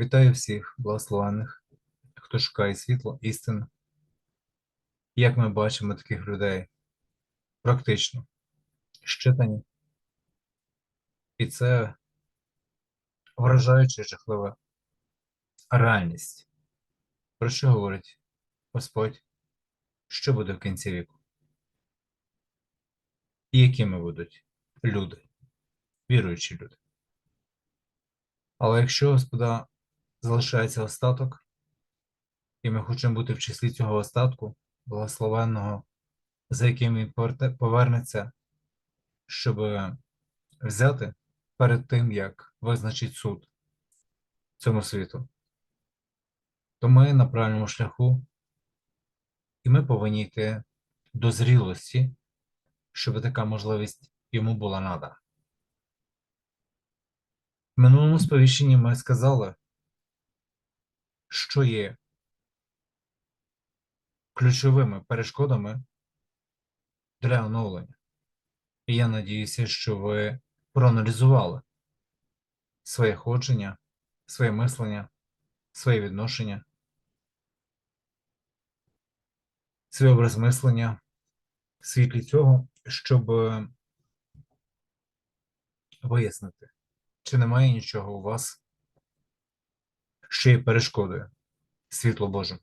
Вітаю всіх благословених, хто шукає світло, істину. Як ми бачимо таких людей практично щитані. І це вражаюча жахлива реальність. Про що говорить Господь? Що буде в кінці віку? І якими будуть люди, віруючі люди. Але якщо Господа залишається остаток, і ми хочемо бути в числі цього остатку, благословенного, за яким він повернеться, щоб взяти перед тим, як визначить суд цьому світу, то ми на правильному шляху, і ми повинні йти до зрілості, щоб така можливість йому була надана. В минулому сповіщенні ми сказали, що є ключовими перешкодами для оновлення. І я надіюся, що ви проаналізували своє ходження, своє мислення, своє відношення, свій образ мислення в світлі цього, щоб вияснити, чи немає нічого у вас, що є перешкодою світлу Божому.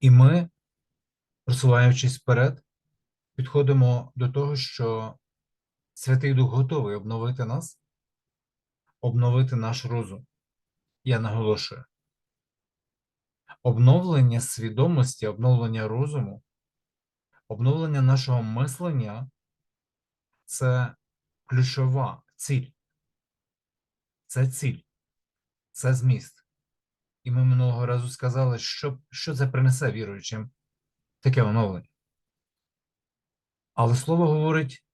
І ми, просуваючись вперед, підходимо до того, що Святий Дух готовий обновити нас, обновити наш розум. Я наголошую. Обновлення свідомості, обновлення розуму, обновлення нашого мислення це ключова ціль. Це ціль, це зміст. І ми минулого разу сказали, що, що це принесе віруючим таке оновлення. Але слово говорить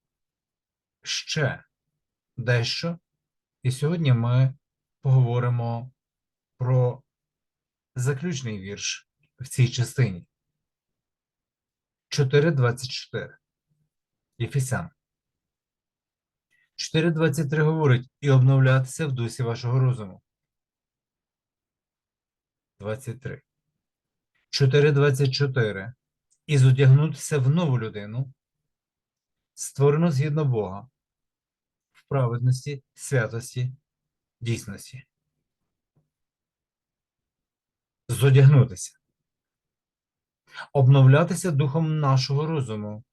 ще дещо, і сьогодні ми поговоримо про заключний вірш в цій частині. 4.24. Єфесян. 4.23 говорить і обновлятися в дусі вашого розуму. 23. 4.24. І зодягнутися в нову людину, створену згідно Бога, в праведності, святості, дійсності. Зодягнутися. Обновлятися духом нашого розуму.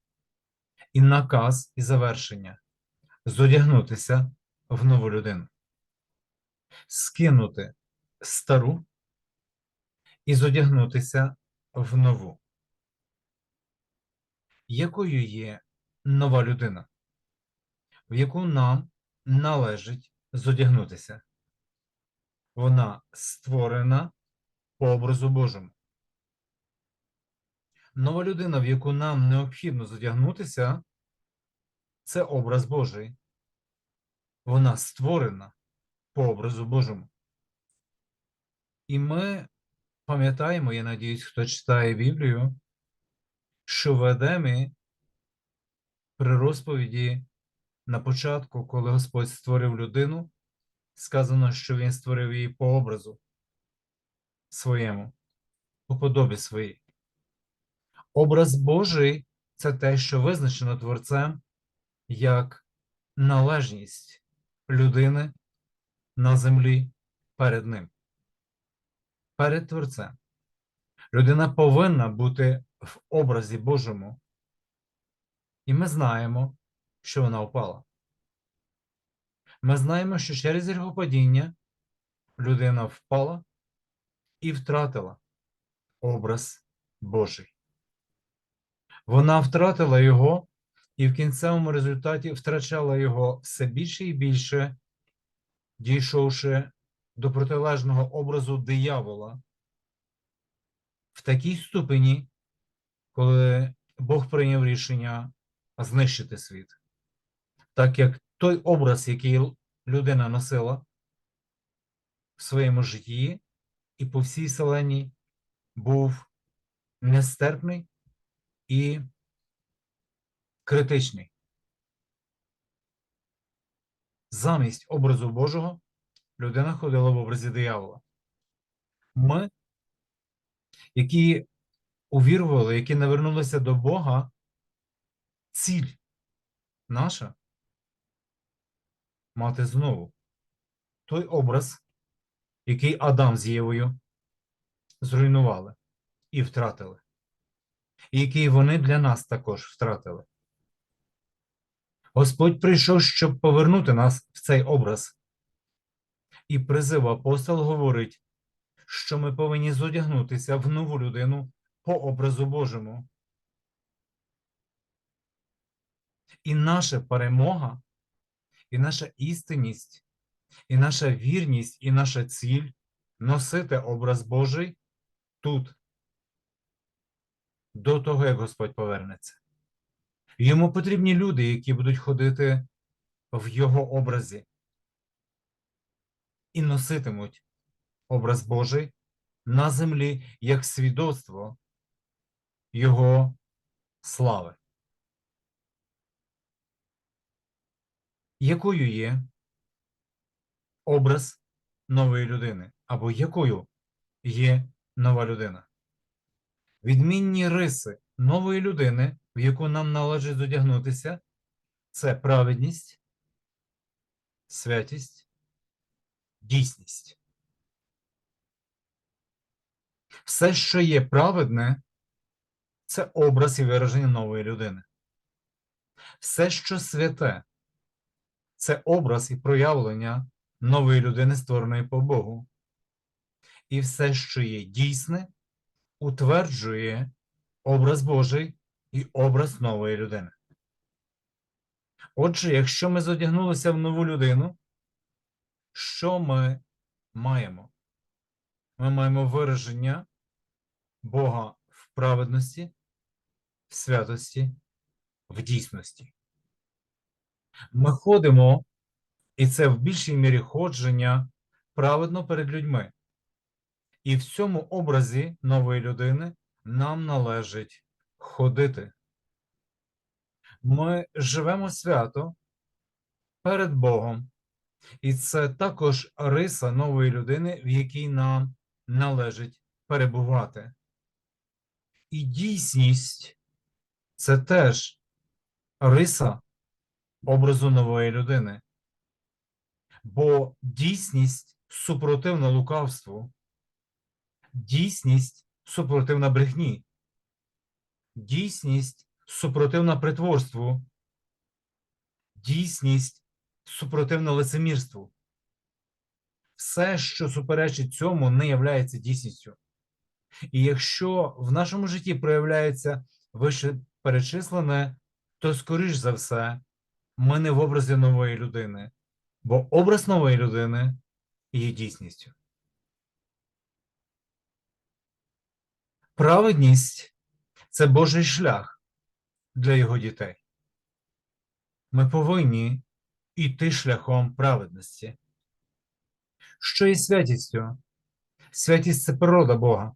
І наказ і завершення. Зодягнутися в нову людину. Скинути стару і зодягнутися в нову. Якою є нова людина, в яку нам належить зодягнутися? Вона створена по образу Божому. Нова людина, в яку нам необхідно зодягнутися, це образ Божий. Вона створена по образу Божому. І ми пам'ятаємо, я надіюсь, хто читає Біблію, що в Едемі при розповіді на початку, коли Господь створив людину, сказано, що Він створив її по образу своєму, по подобі своїй. Образ Божий це те, що визначено Творцем як належність людини на землі перед Ним перед Творцем. Людина повинна бути в образі Божому. І ми знаємо, що вона впала. Ми знаємо, що через гріхопадіння людина впала і втратила образ Божий. Вона втратила його і в кінцевому результаті втрачала його все більше і більше, дійшовши до протилежного образу диявола в такій ступені, коли Бог прийняв рішення знищити світ. Так як той образ, який людина носила в своєму житті і по всій селені, був нестерпний і критичний. Замість образу Божого людина ходила в образі диявола. Ми, які увірували, які навернулися до Бога, ціль наша мати знову той образ, який Адам з Євою зруйнували і втратили, і який вони для нас також втратили. Господь прийшов, щоб повернути нас в цей образ. І призив апостол говорить, що ми повинні зодягнутися в нову людину по образу Божому. І наша перемога, і наша істинність, і наша вірність, і наша ціль носити образ Божий тут, до того, як Господь повернеться. Йому потрібні люди, які будуть ходити в його образі і носитимуть образ Божий на землі як свідоцтво Його слави. Якою є образ нової людини? Або якою є нова людина? Відмінні риси нової людини, в яку нам належить зодягнутися, це праведність, святість, дійсність. Все, що є праведне, це образ і вираження нової людини. Все, що святе, це образ і проявлення нової людини, створеної по Богу. І все, що є дійсне, утверджує образ Божий і образ нової людини. Отже, якщо ми зодягнулися в нову людину, що ми маємо? Ми маємо вираження Бога в праведності, в святості, в дійсності. Ми ходимо, і це в більшій мірі ходження праведно перед людьми. І в цьому образі нової людини нам належить ходити. Ми живемо свято перед Богом, і це також риса нової людини, в якій нам належить перебувати. І дійсність це теж риса образу нової людини, бо дійсність супротивна лукавству, дійсність супротивна брехні, дійсність супротивна притворству, дійсність супротивна лицемірству. Все, що суперечить цьому, не являється дійсністю. І якщо в нашому житті проявляється вище перечислене, то, скоріш за все, ми не в образі нової людини, бо образ нової людини є дійсністю. Праведність це Божий шлях для його дітей. Ми повинні йти шляхом праведності. Що є святістю? Святість це природа Бога,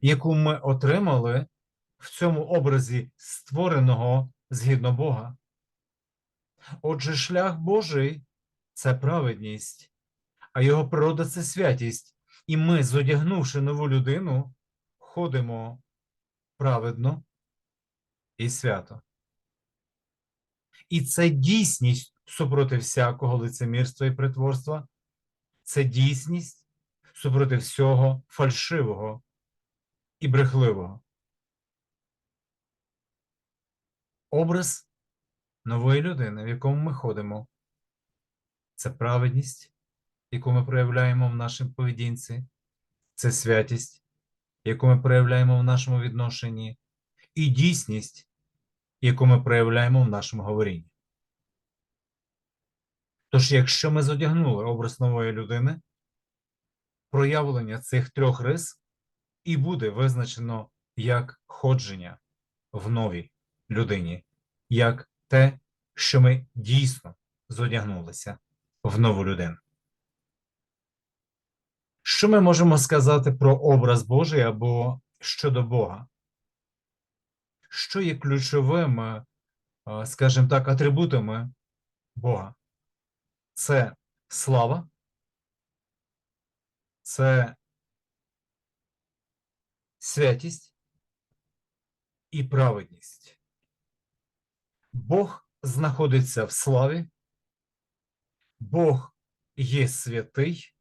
яку ми отримали в цьому образі створеного згідно Бога. Отже, шлях Божий це праведність, а його природа це святість. І ми, зодягнувши нову людину, ходимо праведно і свято. І це дійсність супроти всякого лицемірства і притворства, це дійсність супроти всього фальшивого і брехливого. Образ нової людини, в якому ми ходимо, це праведність, яку ми проявляємо в нашій поведінці, це святість, яку ми проявляємо в нашому відношенні, і дійсність, яку ми проявляємо в нашому говорінні. Тож, якщо ми зодягнули образ нової людини, проявлення цих трьох рис і буде визначено як ходження в новій людині, як те, що ми дійсно зодягнулися в нову людину. Що ми можемо сказати про образ Божий або щодо Бога? Що є ключовими, е, скажімо так, атрибутами Бога? Це слава, це святість і праведність. Бог знаходиться в славі, Бог є святий,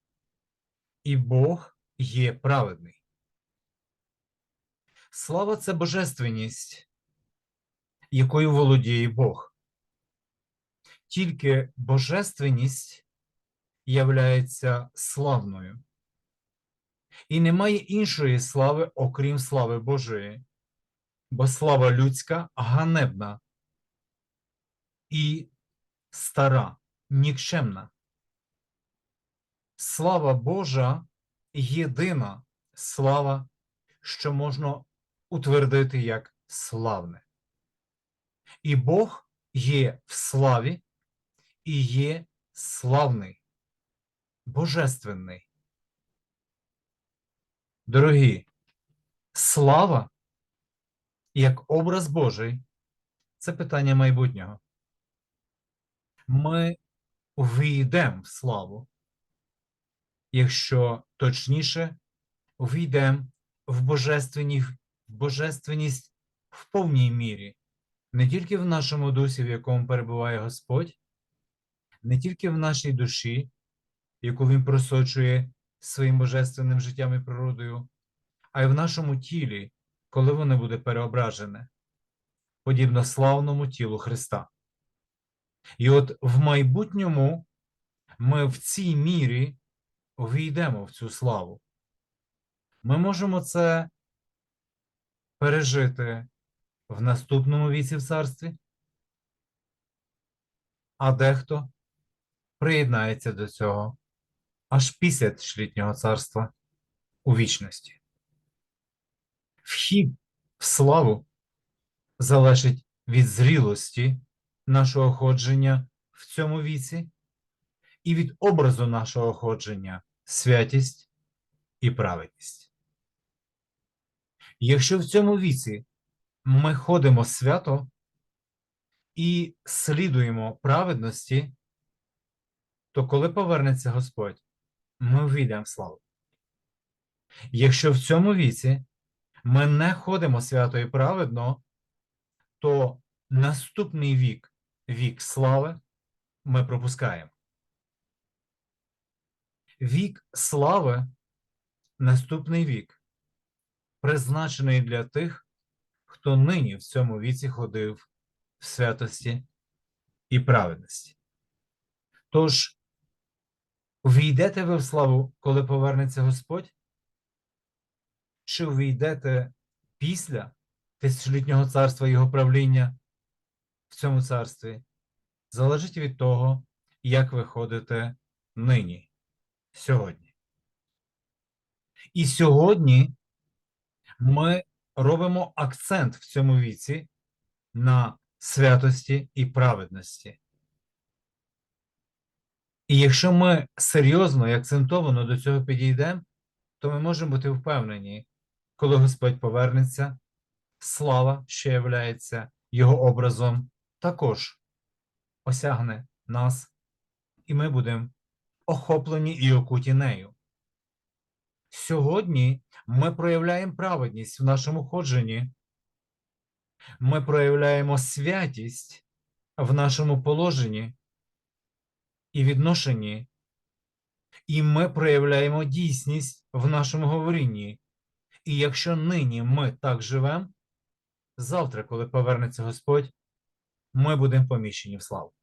і Бог є праведний. Слава це божественність, якою володіє Бог. Тільки божественність являється славною. І немає іншої слави, окрім слави Божої, бо слава людська ганебна і стара, нікчемна. Слава Божа єдина слава, що можна утвердити як славне. І Бог є в славі і є славний, божественний. Дорогі, слава як образ Божий це питання майбутнього. Ми увійдемо в славу, якщо точніше, увійдемо в божественні- в божественність в повній мірі, не тільки в нашому дусі, в якому перебуває Господь, не тільки в нашій душі, яку Він просочує своїм божественним життям і природою, а й в нашому тілі, коли воно буде переображене, подібно славному тілу Христа. І от в майбутньому ми в цій мірі увійдемо в цю славу. Ми можемо це пережити в наступному віці в царстві, а дехто приєднається до цього аж після тисячолітнього царства у вічності. Вхід в славу залежить від зрілості нашого ходження в цьому віці і від образу нашого ходження святість і праведність. Якщо в цьому віці ми ходимо свято і слідуємо праведності, то коли повернеться Господь, ми війдемо в славу. Якщо в цьому віці ми не ходимо свято і праведно, то наступний вік, вік слави, ми пропускаємо. Вік слави, наступний вік, призначений для тих, хто нині в цьому віці ходив в святості і праведності. Тож, увійдете ви в славу, коли повернеться Господь? Чи увійдете після тисячолітнього царства його правління в цьому царстві? Залежить від того, як ви ходите нині, сьогодні. І сьогодні ми робимо акцент в цьому віці на святості і праведності. І якщо ми серйозно і акцентовано до цього підійдемо, то ми можемо бути впевнені, коли Господь повернеться, слава, що являється Його образом, також осягне нас, і ми будемо охоплені і окуті нею. Сьогодні ми проявляємо праведність в нашому ходженні, ми проявляємо святість в нашому положенні і відношенні, і ми проявляємо дійсність в нашому говорінні. І якщо нині ми так живемо, завтра, коли повернеться Господь, ми будемо поміщені в славу.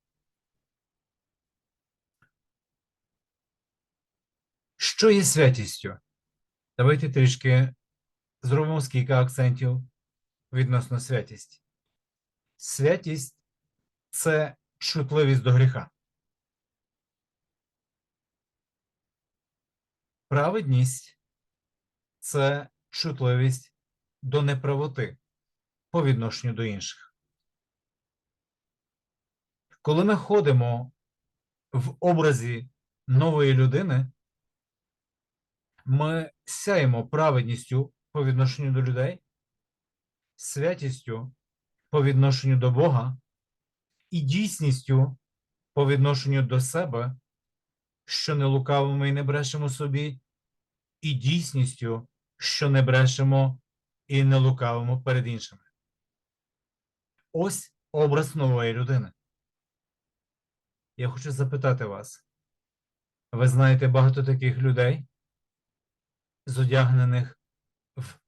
Що є святістю? Давайте трішки зробимо кілька акцентів відносно святість. Святість це чутливість до гріха. Праведність це чутливість до неправоти по відношенню до інших. Коли ми ходимо в образі нової людини, ми сяємо праведністю по відношенню до людей, святістю по відношенню до Бога і дійсністю по відношенню до себе, що не лукавимо і не брешемо собі, і дійсністю, що не брешемо і не лукавимо перед іншими. Ось образ нової людини. Я хочу запитати вас: ви знаєте багато таких людей, зодягнених в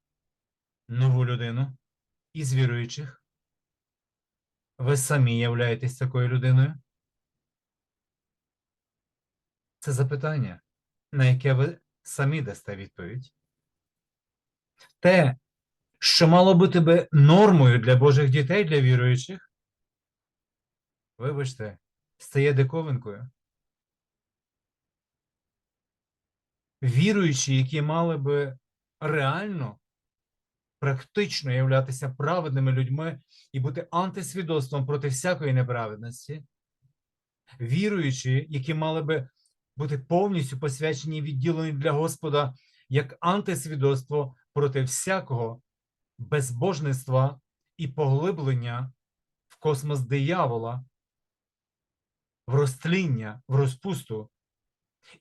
нову людину із віруючих? Ви самі являєтесь такою людиною? Це запитання, на яке ви самі дасте відповідь. Те, що мало бути би нормою для Божих дітей, для віруючих, вибачте, стає диковинкою. Віруючі, які мали би реально, практично являтися праведними людьми і бути антисвідоцтвом проти всякої неправедності, віруючі, які мали би бути повністю посвячені і відділені для Господа як антисвідоцтво проти всякого безбожництва і поглиблення в космос диявола, в розтління, в розпусту,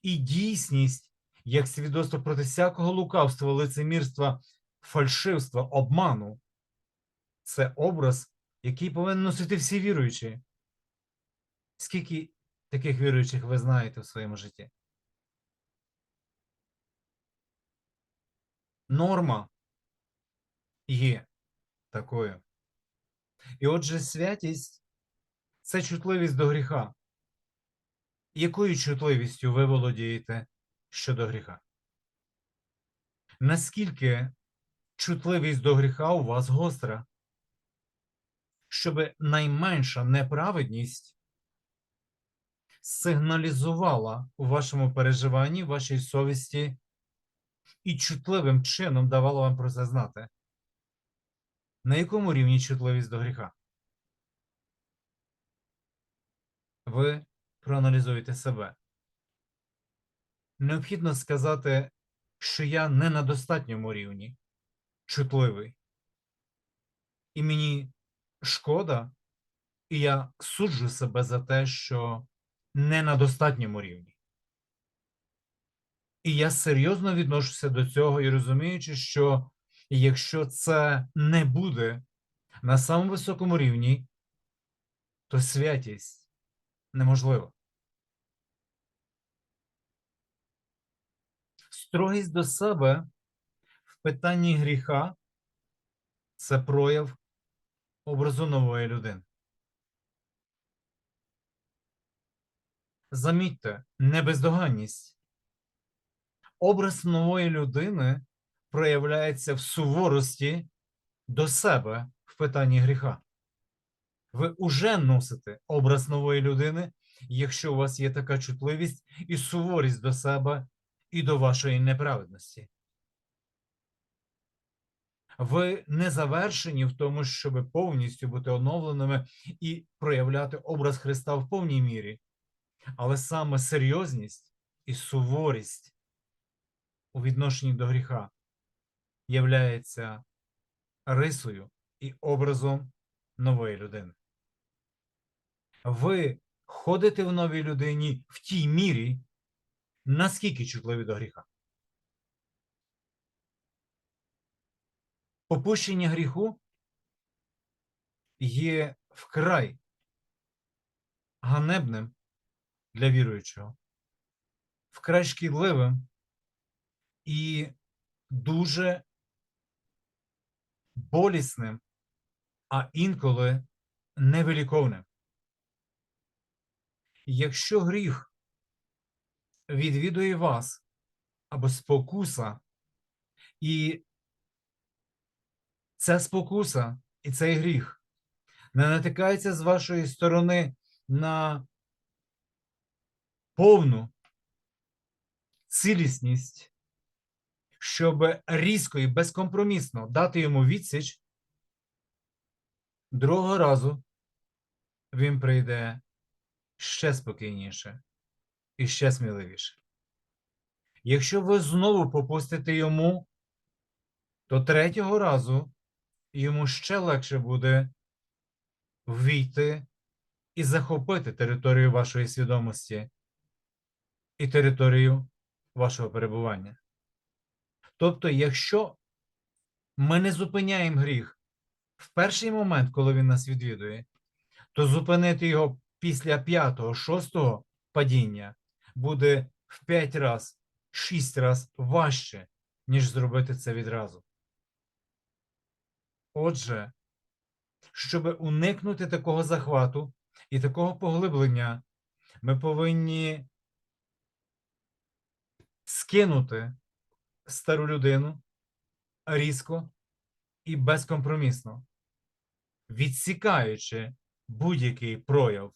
і дійсність як свідоцтво проти всякого лукавства, лицемірства, фальшивства, обману. Це образ, який повинен носити всі віруючі. Скільки таких віруючих ви знаєте в своєму житті? Норма є такою. І отже, святість це чутливість до гріха. Якою чутливістю ви володієте щодо гріха? Наскільки чутливість до гріха у вас гостра? Щоб найменша неправедність сигналізувала у вашому переживанні, вашій совісті і чутливим чином давала вам про це знати? На якому рівні чутливість до гріха? Ви проаналізуєте себе. Необхідно сказати, що я не на достатньому рівні чутливий. І мені шкода, і я суджу себе за те, що не на достатньому рівні. І я серйозно відношуся до цього і розуміючи, що якщо це не буде на самому високому рівні, то святість неможлива. Строгість до себе в питанні гріха це прояв образу нової людини. Замітьте, не бездоганність. Образ нової людини проявляється в суворості до себе в питанні гріха. Ви уже носите образ нової людини, якщо у вас є така чутливість і суворість до себе і до вашої неправедності. Ви не завершені в тому, щоб повністю бути оновленими і проявляти образ Христа в повній мірі, але саме серйозність і суворість у відношенні до гріха являється рисою і образом нової людини. Ви ходите в новій людині в тій мірі, наскільки чутливі до гріха. Попущення гріху є вкрай ганебним для віруючого, вкрай шкідливим і дуже болісним, а інколи невиліковним. Якщо гріх відвідує вас або спокуса, і ця спокуса і цей гріх не натикається з вашої сторони на повну цілісність, щоб різко і безкомпромісно дати йому відсіч, другого разу він прийде ще спокійніше і ще сміливіше. Якщо ви знову попустите йому, то третього разу йому ще легше буде ввійти і захопити територію вашої свідомості і територію вашого перебування. Тобто, якщо ми не зупиняємо гріх в перший момент, коли він нас відвідує, то зупинити його після п'ятого, шостого падіння буде в п'ять раз, шість раз важче, ніж зробити це відразу. Отже, щоб уникнути такого захвату і такого поглиблення, ми повинні скинути стару людину різко і безкомпромісно, відсікаючи будь-який прояв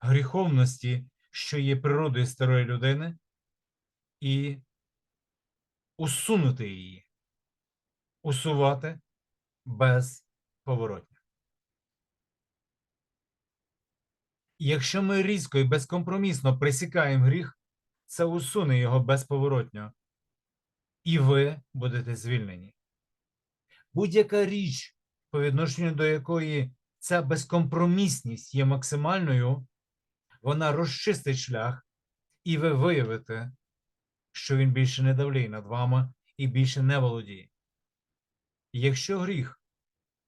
гріховності, що є природою старої людини, і усунути її, усувати безповоротно. Якщо ми різко і безкомпромісно присікаємо гріх, це усуне його безповоротньо, і ви будете звільнені. Будь-яка річ, по відношенню до якої ця безкомпромісність є максимальною, вона розчистить шлях, і ви виявите, що він більше не давліє над вами і більше не володіє. Якщо гріх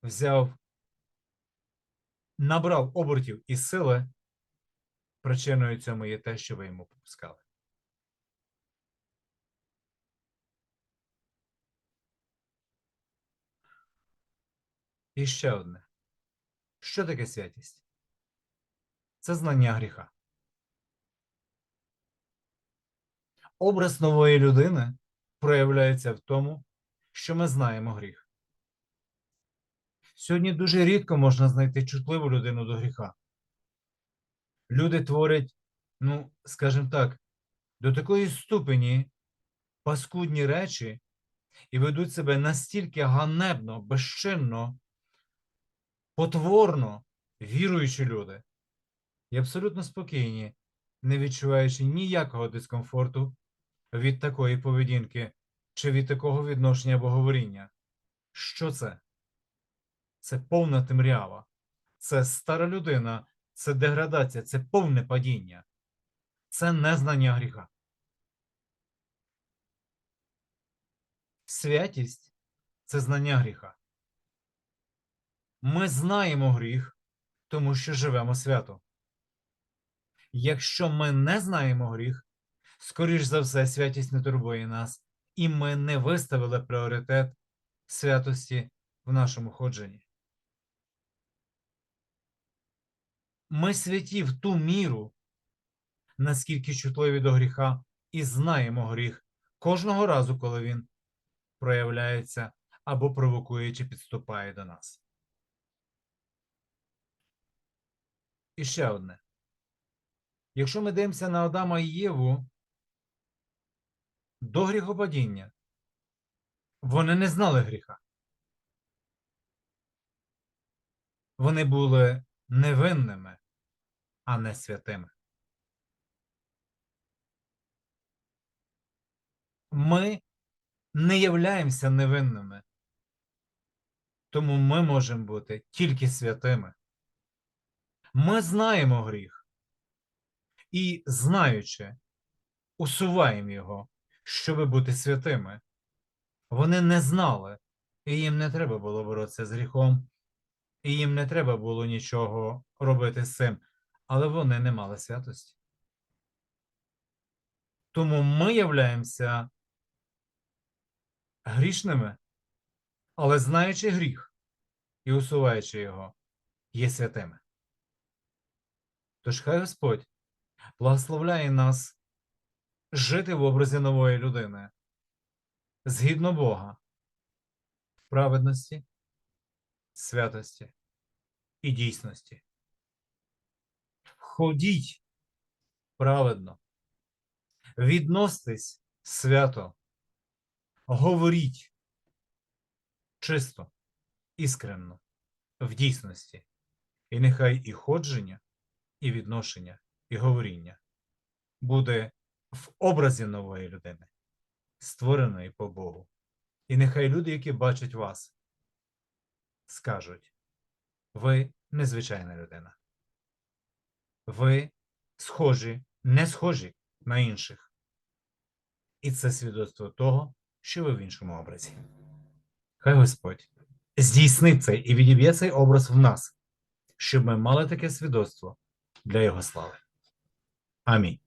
взяв, набрав обертів і сили, причиною цьому є те, що ви йому попускали. І ще одне. Що таке святість? Це знання гріха. Образ нової людини проявляється в тому, що ми знаємо гріх. Сьогодні дуже рідко можна знайти чутливу людину до гріха. Люди творять, ну, скажімо так, до такої ступені паскудні речі і ведуть себе настільки ганебно, безчинно, потворно віруючі люди і абсолютно спокійні, не відчуваючи ніякого дискомфорту від такої поведінки чи від такого відношення або говоріння. Що це? Це повна темрява, це стара людина, це деградація, це повне падіння, це незнання гріха. Святість це знання гріха. Ми знаємо гріх, тому що живемо свято. Якщо ми не знаємо гріх, скоріш за все, святість не турбує нас, і ми не виставили пріоритет святості в нашому ходженні. Ми святі в ту міру, наскільки чутливі до гріха, і знаємо гріх кожного разу, коли він проявляється або провокує чи підступає до нас. І ще одне. Якщо ми дивимося на Адама і Єву до гріхопадіння, вони не знали гріха. Вони були невинними, а не святими. Ми не являємося невинними, тому ми можемо бути тільки святими. Ми знаємо гріх і, знаючи, усуваємо його, щоб бути святими. Вони не знали, і їм не треба було боротися з гріхом, і їм не треба було нічого робити з цим, але вони не мали святості. Тому ми являємося грішними, але знаючи гріх і усуваючи його, є святими. Тож хай Господь благословляє нас жити в образі нової людини. Згідно Бога, праведності, святості і дійсності. Ходіть праведно, відносьтесь свято, говоріть чисто, іскренно, в дійсності, і нехай і ходження, і відношення, і говоріння буде в образі нової людини, створеної по Богу. І нехай люди, які бачать вас, скажуть: ви незвичайна людина. Ви схожі, не схожі на інших. І це свідоцтво того, що ви в іншому образі. Хай Господь здійснить цей і відіб'є цей образ в нас, щоб ми мали таке свідоцтво для Його слави. Amém.